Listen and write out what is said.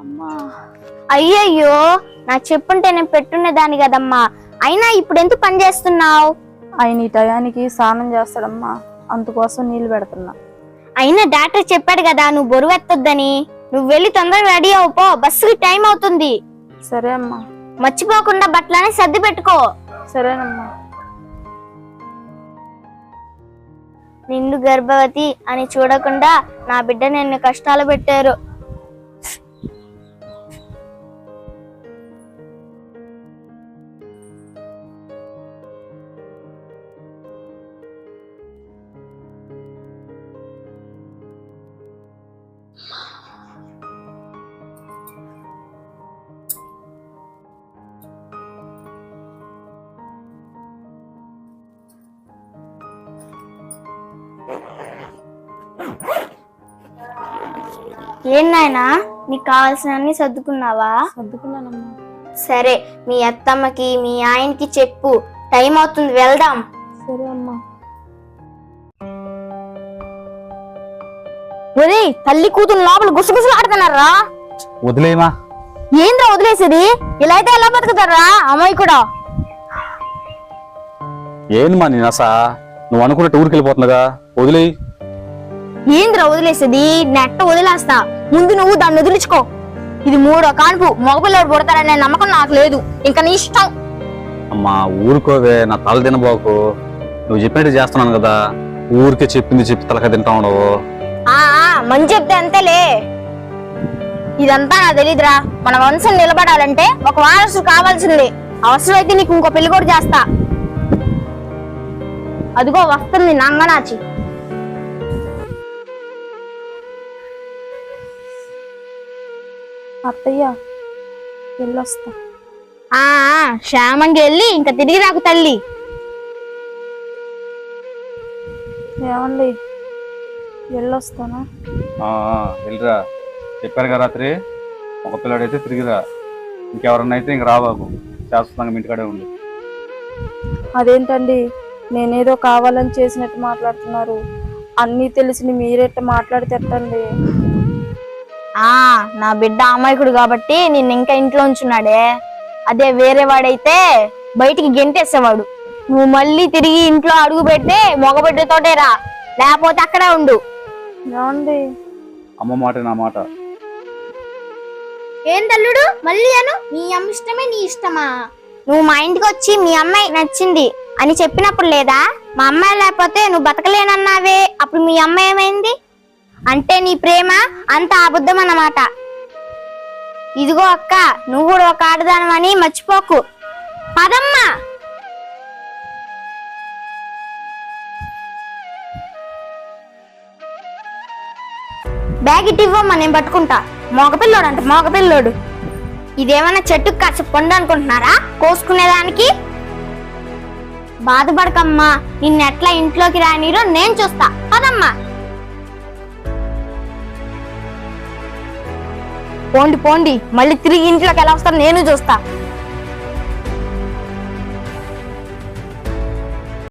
అమ్మా. అయ్యయ్యో నా చెప్పుంటే నేను పెట్టునేదాన్ని కదమ్మా. అయినా ఇప్పుడు ఎందుకు పని చేస్తున్నావు? ఆయన ఈ టయానికి స్నానం చేస్తాడమ్మా. అందుకోసం నీళ్ళు పెడుతున్నా. అయినా డాక్టర్ చెప్పాడు కదా నువ్వు బరువు ఎత్తొద్దని నువ్వు వెళ్ళి తొందరగా రెడీ అవుపో బస్సుకి టైం అవుతుంది. సరే అమ్మా. మర్చిపోకుండా బట్టలని సర్ది పెట్టుకో. సరేనమ్మా. నిండు గర్భవతి అని చూడకుండా నా బిడ్డ నిన్ను కష్టాలు పెట్టారు. ఏం నాయనా? నీకు కావాల్సినన్ని సర్దుకున్నావా? సర్దుకున్నానమ్మా. సరే మీ అత్తమ్మకి మీ ఆయనకి చెప్పు. టైం అవుతుంది వెళ్దాం. సరే అమ్మా. ఒరే తల్లి కూతురు లోపల గుసగుసలు ఆడుతున్నారా వదిలేమా ఏంద్రా వదిలేసేది? ఇలా అయితే ఎలా బతుకుతారా? అమ్మాయి కూడా ఏంది మా నేను అసా నువ్వు అనుకున్నట్టు ఊరికి వెళ్ళిపోతుండగా వదిలేయి. ఏంద్రా వదిలేసేది? నెట్ట వదిలేస్తా. ముందు నువ్వు దాన్ని వదిలించుకో. ఇది మూడో కాన్పు. మగపిల్లడు పుడతారనే నమ్మకం నాకు లేదు. ఇంకా నీ ఇష్టం. అమ్మా ఊరుకోవే నా తల తినబోకు. నువ్వు చెప్పినట్టు చేస్తున్నాను కదా. ఊరికే చెప్పింది చెప్పి తలక తింటా ఉండవు. మంచి చెప్తే అంతేలే. ఇదంతా నాకు తెలీదురా. మన వంశం నిలబడాలంటే ఒక వారసుడు కావాల్సింది. అవసరమైతే నీకు ఇంకో పెళ్ళి కూడా చేస్తా. అదిగో వస్తుంది నంగనాచి. అత్తయ్య వెళ్ళొస్తా. ఆ ఆ, క్షేమంగా వెళ్ళి ఇంకా తిరిగి రాకు తల్లి. ఏమండి? వెళ్ళొస్తానా? వెళ్ళిరా. చెప్పారు కదా రాత్రి ఒక పిల్లాడైతే తిరిగిరా. ఇంకెవరన్నా అయితే ఇంక రాబాకు శాశ్వతంగా ఇంటికాడే ఉండి. అదేంటండి? నేనేదో కావాలని చేసినట్టు మాట్లాడుతున్నారు. అన్నీ తెలిసి మీరెట్ట మాట్లాడితే ఎట్టండి? ఆ నా బిడ్డ అమాయకుడు కాబట్టి నిన్ను ఇంకా ఇంట్లో ఉంచున్నాడే. అదే వేరే వాడైతే బయటికి గెంటేసేవాడు. నువ్వు మళ్ళీ తిరిగి ఇంట్లో అడుగు పెడితే మగబిడ్డతోటే రా. లేకపోతే అక్కడే ఉండు. అమ్మ మాట నా మాట. ఏం తల్లుడు? మళ్ళీ అను. నీ అమ్మ ఇష్టమే నీ ఇష్టమా? నువ్వు మా ఇంటికి వచ్చి మీ అమ్మాయి నచ్చింది అని చెప్పినప్పుడు లేదా? మా అమ్మాయి లేకపోతే నువ్వు బతకలేనన్నావే. అప్పుడు మీ అమ్మ ఏమైంది? అంటే నీ ప్రేమ అంత అబద్ధం అన్నమాట. ఇదిగో అక్క నువ్వు కూడా ఒక ఆడదానమని మర్చిపోకు. పదమ్మా! బ్యాగ్ ఇవ్వమ్మా నేను పట్టుకుంటా. మగపిల్లోడు అంట మగపిల్లోడు. ఇదేమన్నా చెట్టుకు కాసి పండు అనుకుంటున్నారా? కోసుకునేదానికి? బాధపడకమ్మా నిన్ను ఎట్లా ఇంట్లోకి రానిరో నేను చూస్తా. పదమ్మా! పోండి పోండి. మళ్ళీ తిరిగి ఇంట్లోకి ఎలా వస్తారో నేను చూస్తా.